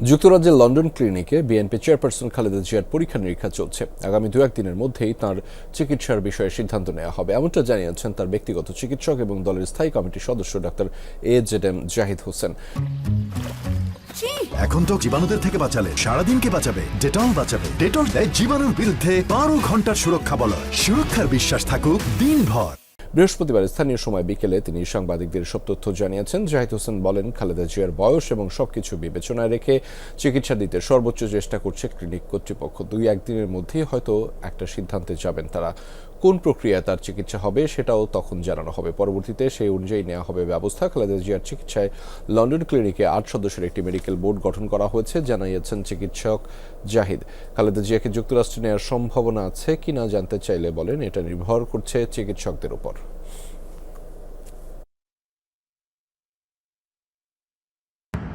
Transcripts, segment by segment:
যুক্তরাজ্যের লন্ডন ক্লিনিকে BNP chairperson Khaleda জিয়ার পরীক্ষা নিরীক্ষা চলছে। আগামী দু একদিনের মধ্যেই তার চিকিৎসার বিষয়ে সিদ্ধান্ত নেওয়া হবে। এমনটা জানিয়েছেন তার ব্যক্তিগত চিকিৎসক এবং দলের স্থায়ী কমিটির সদস্য doctor A Z M Zahid Hossain. এখন তো জীবাণুদের থেকে বাঁচালে সারাদিনকে বাঁচাবে ডেটল বাঁচাবে। ডেটল দেয় জীবাণুর বিরুদ্ধে বারো ঘণ্টার সুরক্ষা বলয়। সুরক্ষার বিশ্বাস থাকুক দিনভর। বৃহস্পতিবার স্থানীয় সময় বিকেলে তিনি সাংবাদিকদের সব তথ্য জানিয়েছেন। জাহিদ হোসেন বলেন, খালেদা জিয়ার বয়স এবং সবকিছু বিবেচনায় রেখে চিকিৎসা দিতে সর্বোচ্চ চেষ্টা করছে ক্লিনিক কর্তৃপক্ষ। দুই একদিনের মধ্যেই হয়তো একটা সিদ্ধান্তে যাবেন তারা। কোন প্রক্রিয়ায় তার চিকিৎসা হবে সেটাও তখন জানানো হবে। পরবর্তীতে সেই অনুযায়ী নেওয়া হবে ব্যবস্থা। খালেদা জিয়ার চিকিৎসায় লন্ডন ক্লিনিকে আট সদস্যের একটি মেডিকেল বোর্ড গঠন করা হয়েছে জানাইয়েছেন চিকিৎসক জাহিদ। খালেদা জিয়াকে যুক্তরাষ্ট্রে নেওয়ার সম্ভাবনা আছে কিনা জানতে চাইলে বলেন, এটা নির্ভর করছে চিকিৎসকদের উপর।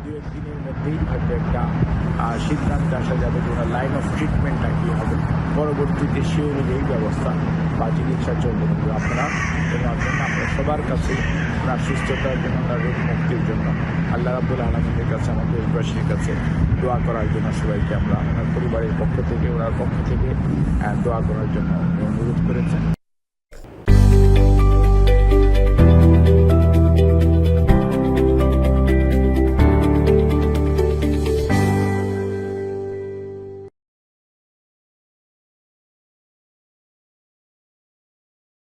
দু একদিনের মধ্যেই হয়তো একটা সিদ্ধান্তে আসা যাবে যে লাইন অফ ট্রিটমেন্টটা কী হবে। পরবর্তীতে সে অনুযায়ী ব্যবস্থা বা চিকিৎসার জন্য কিন্তু আপনারা এবং জন্য আমরা সবার কাছে ওনার সুস্থতার জন্য ওনার রোগ মুক্তির জন্য আল্লাহ রাবুল আলমীদের কাছে আমাদের দেশবাসীর কাছে দোয়া করার জন্য সবাইকে আমরা ওনার পরিবারের পক্ষ থেকে, ওনার পক্ষ থেকে দোয়া করার জন্য অনুরোধ করেছেন